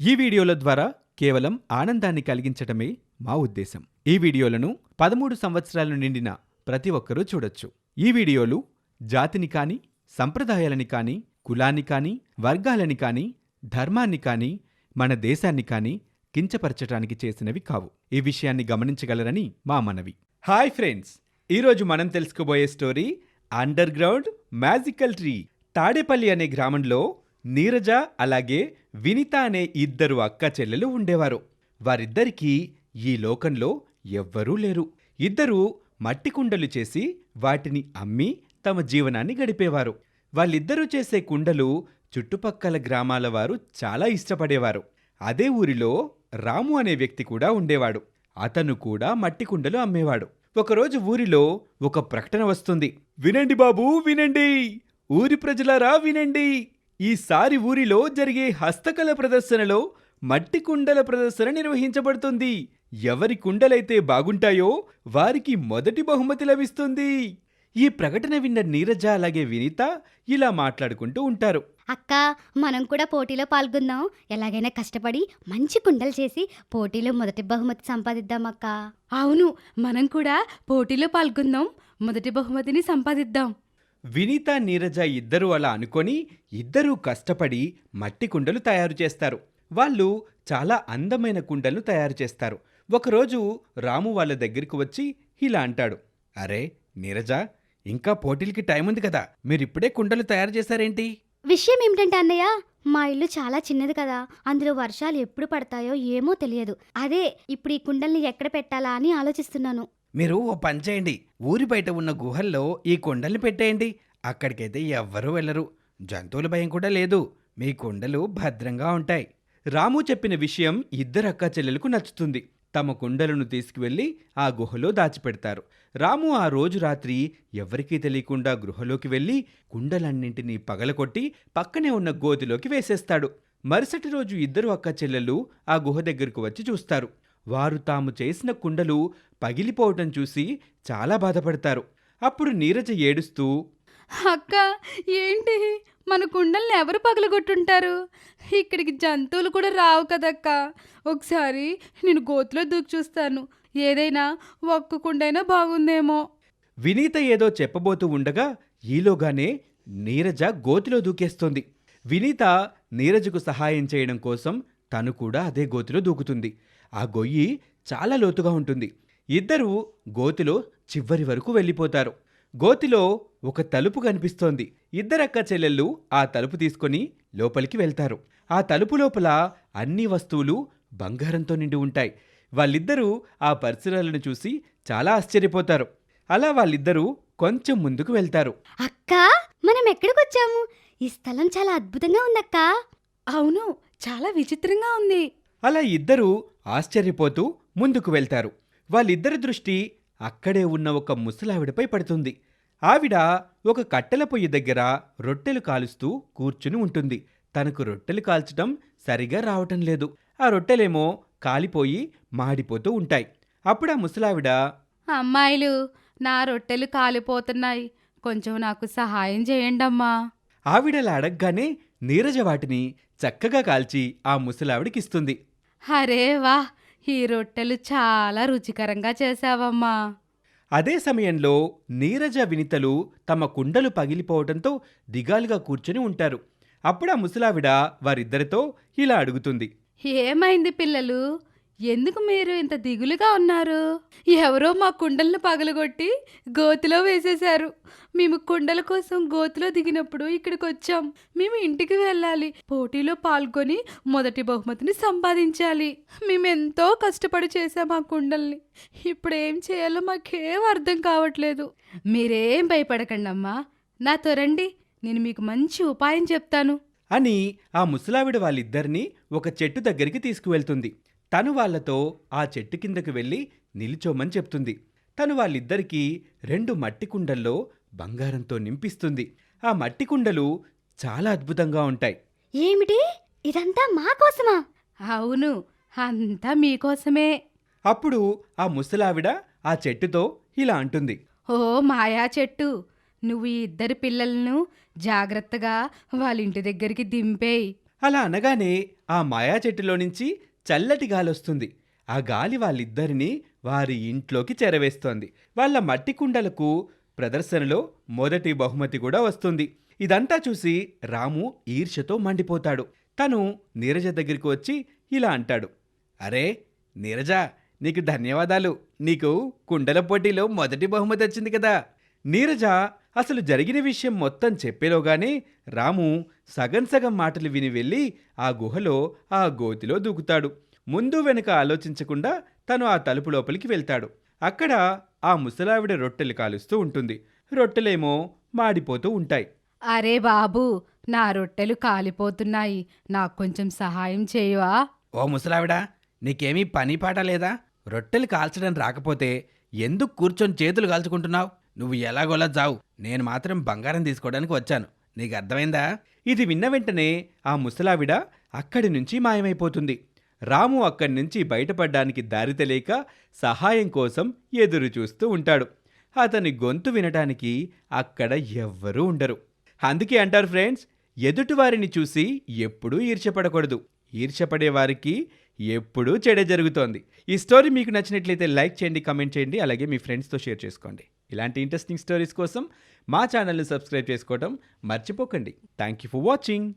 ఈ వీడియోల ద్వారా కేవలం ఆనందాన్ని కలిగించటమే మా ఉద్దేశం. ఈ వీడియోలను పదమూడు సంవత్సరాలు నిండిన ప్రతి ఒక్కరూ చూడొచ్చు. ఈ వీడియోలు జాతిని కానీ సంప్రదాయాలని కానీ కులాన్ని కానీ వర్గాలని కానీ ధర్మాన్ని కానీ మన దేశాన్ని కానీ కించపరచటానికి చేసినవి కావు. ఈ విషయాన్ని గమనించగలరని మా మనవి. Hi friends! ఈరోజు మనం తెలుసుకోబోయే story underground magical tree Tadepalli అనే గ్రామంలో నీరజ అలాగే వినిత అనే ఇద్దరు అక్క చెల్లెలు ఉండేవారు. వారిద్దరికీ ఈ లోకంలో ఎవ్వరూ లేరు. ఇద్దరూ మట్టి కుండలు చేసి వాటిని అమ్మి తమ జీవనాన్ని గడిపేవారు. వాళ్ళిద్దరూ చేసే కుండలు చుట్టుపక్కల గ్రామాల వారు చాలా ఇష్టపడేవారు. అదే ఊరిలో రాము అనే వ్యక్తి కూడా ఉండేవాడు. అతను కూడా మట్టి కుండలు అమ్మేవాడు. ఒకరోజు ఊరిలో ఒక ప్రకటన వస్తుంది. వినండి బాబూ వినండి! ఊరి ప్రజలారా వినండి! ఈసారి ఊరిలో జరిగే హస్తకళ ప్రదర్శనలో మట్టి కుండల ప్రదర్శన నిర్వహించబడుతుంది. ఎవరి కుండలైతే బాగుంటాయో వారికి మొదటి బహుమతి లభిస్తుంది. ఈ ప్రకటన విన్న నీరజ అలాగే వినీత ఇలా మాట్లాడుకుంటూ ఉంటారు. అక్క మనం కూడా పోటీలో పాల్గొందాం. ఎలాగైనా కష్టపడి మంచి కుండలు చేసి పోటీలో మొదటి బహుమతి సంపాదిద్దాం అక్క. అవును మనం కూడా పోటీలో పాల్గొందాం. మొదటి బహుమతిని సంపాదిద్దాం. వినీత నీరజ ఇద్దరూ అలా అనుకొని ఇద్దరూ కష్టపడి మట్టి కుండలు తయారు చేస్తారు. వాళ్ళు చాలా అందమైన కుండలు తయారు చేస్తారు. ఒకరోజు రాము వాళ్ళ దగ్గరికి వచ్చి ఇలా అంటాడు. అరే నీరజ ఇంకా పోటీలకి టైం ఉంది కదా. మీరిప్పుడే కుండలు తయారు చేశారేంటి? విషయం ఏమిటంటే అన్నయ్య మా ఇల్లు చాలా చిన్నది కదా. అందులో వర్షాలు ఎప్పుడు పడతాయో ఏమో తెలియదు. అదే ఇప్పుడు ఈ కుండల్ని ఎక్కడ పెట్టాలా అని ఆలోచిస్తున్నాను. మీరు ఓ పని చేయండి. ఊరి బయట ఉన్న గుహల్లో ఈ కుండల్ని పెట్టేయండి. అక్కడికైతే ఎవ్వరూ వెళ్ళరు. జంతువుల భయం కూడా లేదు. మీ కుండలు భద్రంగా ఉంటాయి. రాము చెప్పిన విషయం ఇద్దరు అక్క చెల్లెలకు నచ్చుతుంది. తమ కుండలను తీసుకువెళ్ళి ఆ గుహలో దాచిపెడతారు. రాము ఆ రోజు రాత్రి ఎవరికీ తెలియకుండా గృహలోకి వెళ్ళి కుండలన్నింటినీ పగలకొట్టి పక్కనే ఉన్న గోతిలోకి వేసేస్తాడు. మరుసటి రోజు ఇద్దరు అక్క చెల్లెలు ఆ గుహ దగ్గరకు వచ్చి చూస్తారు. వారు తాము చేసిన కుండలు పగిలిపోవటం చూసి చాలా బాధపడతారు. అప్పుడు నీరజ ఏడుస్తూ అక్క ఏంటి? మన కుండల్ని ఎవరు పగలగొట్టుంటారు? ఇక్కడికి జంతువులు కూడా రావు కదక్క? ఒకసారి నేను గోతులో దూకి చూస్తాను. ఏదైనా ఒక్క కుండైనా బాగుందేమో. వినీత ఏదో చెప్పబోతూ ఉండగా ఈలోగానే నీరజ గోతిలో దూకేస్తోంది. వినీత నీరజకు సహాయం చేయడం కోసం తను కూడా అదే గోతిలో దూకుతుంది. ఆ గొయ్యి చాలా లోతుగా ఉంటుంది. ఇద్దరూ గోతిలో చివరి వరకు వెళ్ళిపోతారు. గోతిలో ఒక తలుపు కనిపిస్తోంది. ఇద్దరక్క చెల్లెళ్ళు ఆ తలుపు తీసుకొని లోపలికి వెళ్తారు. ఆ తలుపు లోపల అన్ని వస్తువులు బంగారంతో నిండి ఉంటాయి. వాళ్ళిద్దరూ ఆ పరిసరాలను చూసి చాలా ఆశ్చర్యపోతారు. అలా వాళ్ళిద్దరూ కొంచెం ముందుకు వెళ్తారు. అక్క మనం ఎక్కడికి వచ్చాము ఈ స్థలం చాలా అద్భుతంగా ఉందక్క. అవును చాలా విచిత్రంగా ఉంది. అలా ఇద్దరూ ఆశ్చర్యపోతూ ముందుకు వెళ్తారు. వాళ్ళిద్దరి దృష్టి అక్కడే ఉన్న ఒక ముసలావిడపై పడుతుంది. ఆవిడ ఒక కట్టెల పొయ్యి దగ్గర రొట్టెలు కాలుస్తూ కూర్చుని ఉంటుంది. తనకు రొట్టెలు కాల్చడం సరిగా రావటం లేదు. ఆ రొట్టెలేమో కాలిపోయి మాడిపోతూ ఉంటాయి. అప్పుడు ఆ ముసలావిడ అమ్మాయిలు నా రొట్టెలు కాలిపోతున్నాయి. కొంచెం నాకు సహాయం చేయండమ్మా. ఆవిడలా అడగగానే నీరజ వాటిని చక్కగా కాల్చి ఆ ముసలావిడికిస్తుంది. అరే వా ఈ రొట్టెలు చాలా రుచికరంగా చేశావమ్మా. అదే సమయంలో నీరజ వినితలు తమ కుండలు పగిలిపోవడంతో దిగాలుగా కూర్చొని ఉంటారు. అప్పుడు ఆ ముసలావిడ వారిద్దరితో ఇలా అడుగుతుంది. ఏమైంది పిల్లలు? ఎందుకు మీరు ఇంత దిగులుగా ఉన్నారు? ఎవరో మా కుండలను పగలగొట్టి గోతిలో వేసేశారు. మేము కుండల కోసం గోతిలో దిగినప్పుడు ఇక్కడికి వచ్చాం మేము ఇంటికి వెళ్ళాలి. పోటీలో పాల్గొని మొదటి బహుమతిని సంపాదించాలి. మేము ఎంతో కష్టపడి చేసాం ఆ కుండల్ని. ఇప్పుడు ఏం చేయాలో మాకేం అర్థం కావట్లేదు. మీరేం భయపడకండి అమ్మా నాతో రండి. నేను మీకు మంచి ఉపాయం చెప్తాను. అని ఆ ముసలావిడ వాళ్ళిద్దరినీ ఒక చెట్టు దగ్గరికి తీసుకువెళ్తుంది. తను వాళ్ళతో ఆ చెట్టు కిందకు వెళ్ళి నిల్చోమని చెప్తుంది. తను వాళ్ళిద్దరికీ రెండు మట్టి కుండల్లో బంగారంతో నింపిస్తుంది. ఆ మట్టి కుండలు చాలా అద్భుతంగా ఉంటాయి. ఏమిటి? ఇదంతా మా కోసమా? అవును అంతా మీకోసమే అప్పుడు ఆ ముసలావిడ ఆ చెట్టుతో ఇలా అంటుంది. ఓ మాయా చెట్టు నువ్వు ఈ ఇద్దరు పిల్లలను జాగ్రత్తగా వాళ్ళ ఇంటి దగ్గరికి దింపేయి. అలా అనగానే ఆ మాయా చెట్టులో నుంచి చల్లటి గాలొస్తుంది. ఆ గాలి వాళ్ళిద్దరినీ వారి ఇంట్లోకి చేరవేస్తోంది. వాళ్ళ మట్టి కుండలకు ప్రదర్శనలో మొదటి బహుమతి కూడా వస్తుంది. ఇదంతా చూసి రాము ఈర్ష్యతో మండిపోతాడు. తను నీరజ దగ్గరికి వచ్చి ఇలా అంటాడు. అరే నీరజ నీకు ధన్యవాదాలు. నీకు కుండల పోటీలో మొదటి బహుమతి వచ్చింది కదా. నీరజ అసలు జరిగిన విషయం మొత్తం చెప్పేలోగానే రాము సగం సగం మాటలు విని వెళ్ళి ఆ గుహలో ఆ గోతిలో దూకుతాడు. ముందు వెనుక ఆలోచించకుండా తను ఆ తలుపు లోపలికి వెళ్తాడు. అక్కడ ఆ ముసలావిడ రొట్టెలు కాలుస్తూ ఉంటుంది. రొట్టెలేమో మాడిపోతూ ఉంటాయి. అరే బాబు నా రొట్టెలు కాలిపోతున్నాయి. నాకు కొంచెం సహాయం చేయవా? ఓ ముసలావిడా నీకేమీ పని పాట లేదా? రొట్టెలు కాల్చడం రాకపోతే ఎందుకు కూర్చొని చేతులు కాల్చుకుంటున్నావు? నువ్వు ఎలాగోలా జావు. నేను మాత్రం బంగారం తీసుకోవడానికి వచ్చాను. నీకు అర్థమైందా? ఇది విన్న వెంటనే ఆ ముసలావిడ అక్కడి నుంచి మాయమైపోతుంది. రాము అక్కడి నుంచి బయటపడ్డానికి దారి తెలియక సహాయం కోసం ఎదురు చూస్తూ ఉంటాడు. అతని గొంతు వినటానికి అక్కడ ఎవ్వరూ ఉండరు. అందుకే అంటారు ఫ్రెండ్స్ ఎదుటివారిని చూసి ఎప్పుడూ ఈర్ష్యపడకూడదు. ఈర్ష్యపడేవారికి ఎప్పుడూ చెడే జరుగుతోంది. ఈ స్టోరీ మీకు నచ్చినట్లయితే లైక్ చేయండి కమెంట్ చేయండి అలాగే మీ ఫ్రెండ్స్తో షేర్ చేసుకోండి. ఇలాంటి ఇంట్రెస్టింగ్ స్టోరీస్ కోసం మా ఛానల్ని సబ్స్క్రైబ్ చేసుకోవడం మర్చిపోకండి. Thank you for watching.